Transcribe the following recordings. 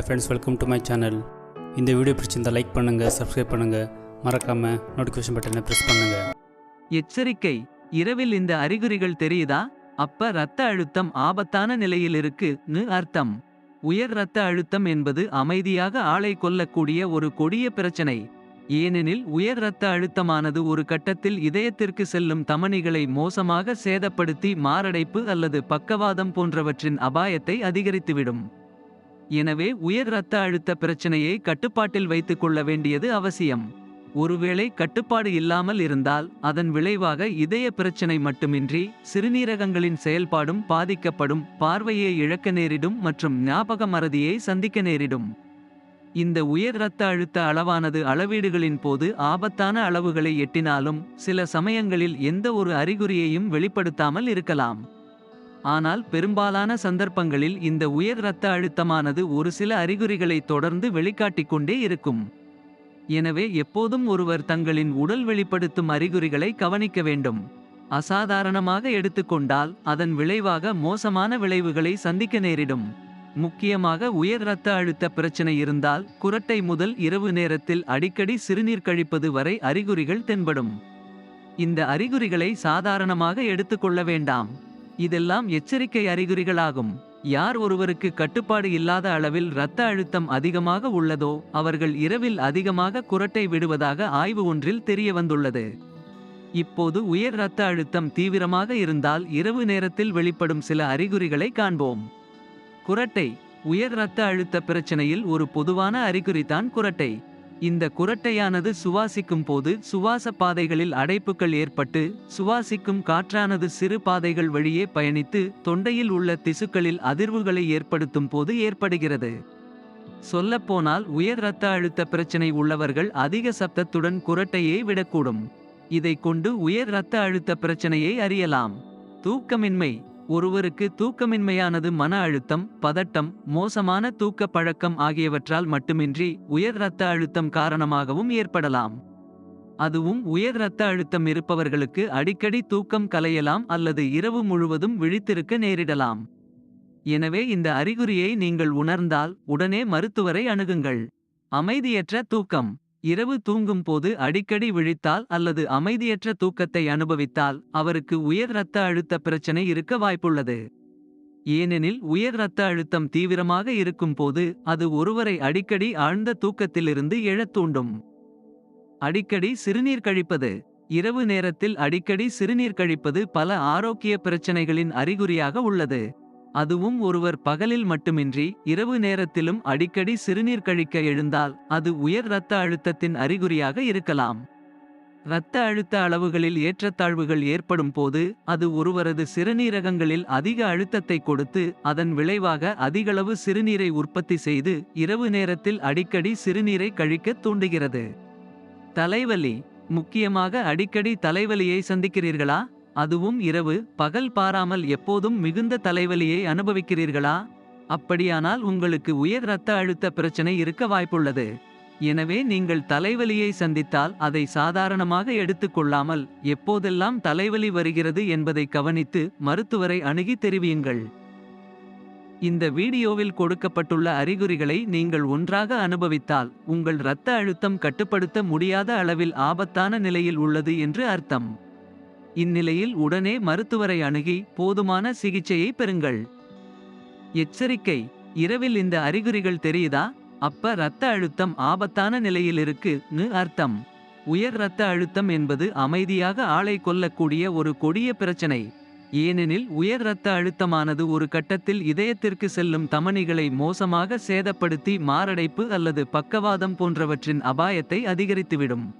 Hi friends welcome to my channel இந்த video பிடிச்சிருந்தால் like பண்ணுங்கள் சப்ஸ்கிரைப் பண்ணுங்கள் மறக்காமல் நோட்டிஃபிகேஷன் பட்டனை ப்ரெஸ் பண்ணுங்கள் எச்சரிக்கை. இரவில் இந்த அறிகுறிகள் தெரியுதா? அப்ப இரத்த அழுத்தம் ஆபத்தான நிலையில் இருக்குன்னு அர்த்தம். உயர் ரத்த அழுத்தம் என்பது அமைதியாக ஆளை கொல்லக்கூடிய ஒரு கொடிய பிரச்சனை. ஏனெனில் உயர் இரத்த அழுத்தமானது ஒரு கட்டத்தில் இதயத்திற்கு செல்லும் தமனிகளை மோசமாக சேதப்படுத்தி மாரடைப்பு அல்லது பக்கவாதம் போன்றவற்றின் அபாயத்தை அதிகரித்துவிடும். எனவே உயர் இரத்த அழுத்த பிரச்சனையை கட்டுப்பாட்டில் வைத்துக் கொள்ள வேண்டியது அவசியம். ஒருவேளை கட்டுப்பாடு இல்லாமல் இருந்தால் அதன் விளைவாக இதய பிரச்சனை மட்டுமின்றி சிறுநீரகங்களின் செயல்பாடும் பாதிக்கப்படும் பார்வையை இழக்க நேரிடும் மற்றும் ஞாபக மறதியை சந்திக்க நேரிடும். இந்த உயர் இரத்த அழுத்த அளவானது அளவீடுகளின் போது ஆபத்தான அளவுகளை எட்டினாலும் சில சமயங்களில் எந்த ஒரு அறிகுறியையும் வெளிப்படுத்தாமல் இருக்கலாம். ஆனால் பெரும்பாலான சந்தர்ப்பங்களில் இந்த உயர் இரத்த அழுத்தமானது ஒரு சில அறிகுறிகளை தொடர்ந்து வெளிக்காட்டிக் கொண்டே இருக்கும். எனவே எப்போதும் ஒருவர் தங்களின் உடல் வெளிப்படுத்தும் அறிகுறிகளை கவனிக்க வேண்டும். அசாதாரணமாக எடுத்துக்கொண்டால் அதன் விளைவாக மோசமான விளைவுகளை சந்திக்க நேரிடும். முக்கியமாக உயர் இரத்த அழுத்த பிரச்சனை இருந்தால் குரட்டை முதல் இரவு நேரத்தில் அடிக்கடி சிறுநீர் கழிப்பது வரை அறிகுறிகள் தென்படும். இந்த அறிகுறிகளை சாதாரணமாக எடுத்துக்கொள்ள வேண்டாம். இதெல்லாம் எச்சரிக்கை அறிகுறிகளாகும். யார் ஒருவருக்கு கட்டுப்பாடு இல்லாத அளவில் இரத்த அழுத்தம் அதிகமாக உள்ளதோ அவர்கள் இரவில் அதிகமாக குரட்டை விடுவதாக ஆய்வு ஒன்றில் தெரிய வந்துள்ளது இப்போது உயர் இரத்த அழுத்தம் தீவிரமாக இருந்தால் இரவு நேரத்தில் வெளிப்படும் சில அறிகுறிகளை காண்போம். குரட்டை உயர் இரத்த அழுத்த பிரச்சனையில் ஒரு பொதுவான அறிகுறிதான் குரட்டை. இந்த குரட்டையானது சுவாசிக்கும் போது சுவாச பாதைகளில் அடைப்புகள் ஏற்பட்டு சுவாசிக்கும் காற்றானது சிறு பாதைகள் வழியே பயணித்து தொண்டையில் உள்ள திசுக்களில் அதிர்வுகளை ஏற்படுத்தும் போது ஏற்படுகிறது. சொல்லப்போனால் உயர் இரத்த அழுத்த பிரச்சனை உள்ளவர்கள் அதிக சப்தத்துடன் குரட்டையை விடக்கூடும். இதை கொண்டு உயர் இரத்த அழுத்த பிரச்சனையை அறியலாம். தூக்கமின்மை ஒருவருக்கு தூக்கமின்மையானது மன அழுத்தம் பதட்டம் மோசமான தூக்க பழக்கம் ஆகியவற்றால் மட்டுமின்றி உயர் இரத்த அழுத்தம் காரணமாகவும் ஏற்படலாம். அதுவும் உயர் இரத்த அழுத்தம் இருப்பவர்களுக்கு அடிக்கடி தூக்கம் கலையலாம் அல்லது இரவு முழுவதும் விழித்திருக்க நேரிடலாம். எனவே இந்த அறிகுறியை நீங்கள் உணர்ந்தால் உடனே மருத்துவரை அணுகுங்கள். அமைதியற்ற தூக்கம். இரவு தூங்கும் போது அடிக்கடி விழித்தால் அல்லது அமைதியற்ற தூக்கத்தை அனுபவித்தால் அவருக்கு உயர் இரத்த அழுத்த பிரச்சனை இருக்க வாய்ப்புள்ளது. ஏனெனில் உயர் இரத்த அழுத்தம் தீவிரமாக இருக்கும் போது அது ஒருவரை அடிக்கடி ஆழ்ந்த தூக்கத்திலிருந்து எழத் தூண்டும். அடிக்கடி சிறுநீர் கழிப்பது. இரவு நேரத்தில் அடிக்கடி சிறுநீர் கழிப்பது பல ஆரோக்கிய பிரச்சனைகளின் அறிகுறியாக உள்ளது. அதுவும் ஒருவர் பகலில் மட்டுமின்றி இரவு நேரத்திலும் அடிக்கடி சிறுநீர் கழிக்க எழுந்தால் அது உயர் இரத்த அழுத்தத்தின் அறிகுறியாக இருக்கலாம். இரத்த அழுத்த அளவுகளில் ஏற்றத்தாழ்வுகள் ஏற்படும் போது அது ஒருவரது சிறுநீரகங்களில் அதிக அழுத்தத்தை கொடுத்து அதன் விளைவாக அதிகளவு சிறுநீரை உற்பத்தி செய்து இரவு நேரத்தில் அடிக்கடி சிறுநீரை கழிக்க தூண்டுகிறது. தலைவலி. முக்கியமாக அடிக்கடி தலைவலியை சந்திக்கிறீர்களா? அதுவும் இரவு பகல் பாராமல் எப்போதும் மிகுந்த தலைவலியை அனுபவிக்கிறீர்களா? அப்படியானால் உங்களுக்கு உயர் இரத்த அழுத்த பிரச்சனை இருக்க வாய்ப்புள்ளது. எனவே நீங்கள் தலைவலியை சந்தித்தால் அதை சாதாரணமாக எடுத்துக்கொள்ளாமல் எப்போதெல்லாம் தலைவலி வருகிறது என்பதை கவனித்து மருத்துவரை அணுகி தெரிவியுங்கள். இந்த வீடியோவில் கொடுக்கப்பட்டுள்ள அறிகுறிகளை நீங்கள் ஒன்றாக அனுபவித்தால் உங்கள் இரத்த அழுத்தம் கட்டுப்படுத்த முடியாத அளவில் ஆபத்தான நிலையில் உள்ளது என்று அர்த்தம். இந்நிலையில் உடனே மருத்துவரை அணுகி போதுமான சிகிச்சையை பெறுங்கள். எச்சரிக்கை. இரவில் இந்த அறிகுறிகள் தெரியுதா? அப்ப இரத்த அழுத்தம் ஆபத்தான நிலையில் இருக்குன்னு அர்த்தம். உயர் இரத்த அழுத்தம் என்பது அமைதியாக ஆளை கொல்லக்கூடிய ஒரு கொடிய பிரச்சனை. ஏனெனில் உயர் இரத்த அழுத்தமானது ஒரு கட்டத்தில் இதயத்திற்கு செல்லும் தமனிகளை மோசமாக சேதப்படுத்தி மாரடைப்பு அல்லது பக்கவாதம் போன்றவற்றின் அபாயத்தை அதிகரித்துவிடும்.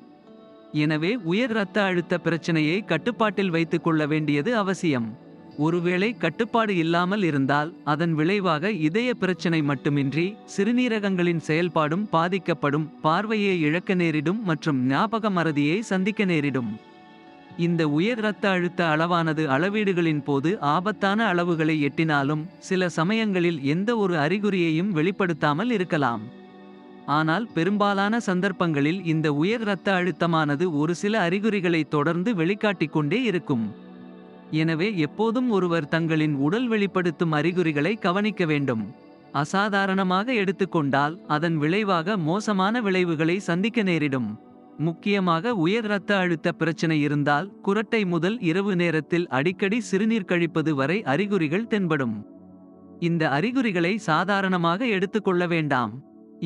எனவே உயர் இரத்த அழுத்த பிரச்சனையை கட்டுப்பாட்டில் வைத்துக் கொள்ள வேண்டியது அவசியம். ஒருவேளை கட்டுப்பாடு இல்லாமல் இருந்தால் அதன் விளைவாக இதய பிரச்சனை மட்டுமின்றி சிறுநீரகங்களின் செயல்பாடும் பாதிக்கப்படும் பார்வையை இழக்க நேரிடும் மற்றும் ஞாபக மறதியை சந்திக்க நேரிடும். இந்த உயர் இரத்த அழுத்த அளவானது அளவீடுகளின் போது ஆபத்தான அளவுகளை எட்டினாலும் சில சமயங்களில் எந்த ஒரு அறிகுறியையும் வெளிப்படுத்தாமல் இருக்கலாம். ஆனால் பெரும்பாலான சந்தர்ப்பங்களில் இந்த உயர் இரத்த அழுத்தமானது ஒரு சில அறிகுறிகளை தொடர்ந்து வெளிக்காட்டிக் கொண்டே இருக்கும். எனவே எப்போதும் ஒருவர் தங்களின் உடல் வெளிப்படுத்தும் அறிகுறிகளை கவனிக்க வேண்டும். அசாதாரணமாக எடுத்துக்கொண்டால் அதன் விளைவாக மோசமான விளைவுகளை சந்திக்க நேரிடும். முக்கியமாக உயர் இரத்த அழுத்த பிரச்சனை இருந்தால் குரட்டை முதல் இரவு நேரத்தில் அடிக்கடி சிறுநீர் கழிப்பது வரை அறிகுறிகள் தென்படும். இந்த அறிகுறிகளை சாதாரணமாக எடுத்துக்கொள்ள வேண்டாம்.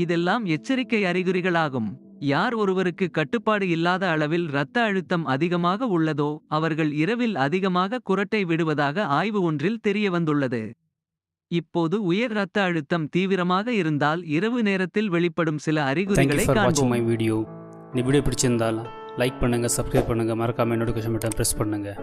இதெல்லாம் எச்சரிக்கை அறிகுறிகளாகும். யார் ஒருவருக்கு கட்டுப்பாடு இல்லாத அளவில் இரத்த அழுத்தம் அதிகமாக உள்ளதோ அவர்கள் இரவில் அதிகமாக குரட்டை விடுவதாக ஆய்வு ஒன்றில் தெரியவந்துள்ளது. இப்போது உயர் இரத்த அழுத்தம் தீவிரமாக இருந்தால் இரவு நேரத்தில் வெளிப்படும் சில அறிகுறிகளை காண்போம். வீடியோ இந்த வீடியோ பிடிச்சிருந்தால் லைக் பண்ணுங்கள் சப்ஸ்கிரைப் பண்ணுங்கள் மறக்காமல் நோட்டிஃபிகேஷன் பட்டன் ப்ரெஸ் பண்ணுங்கள்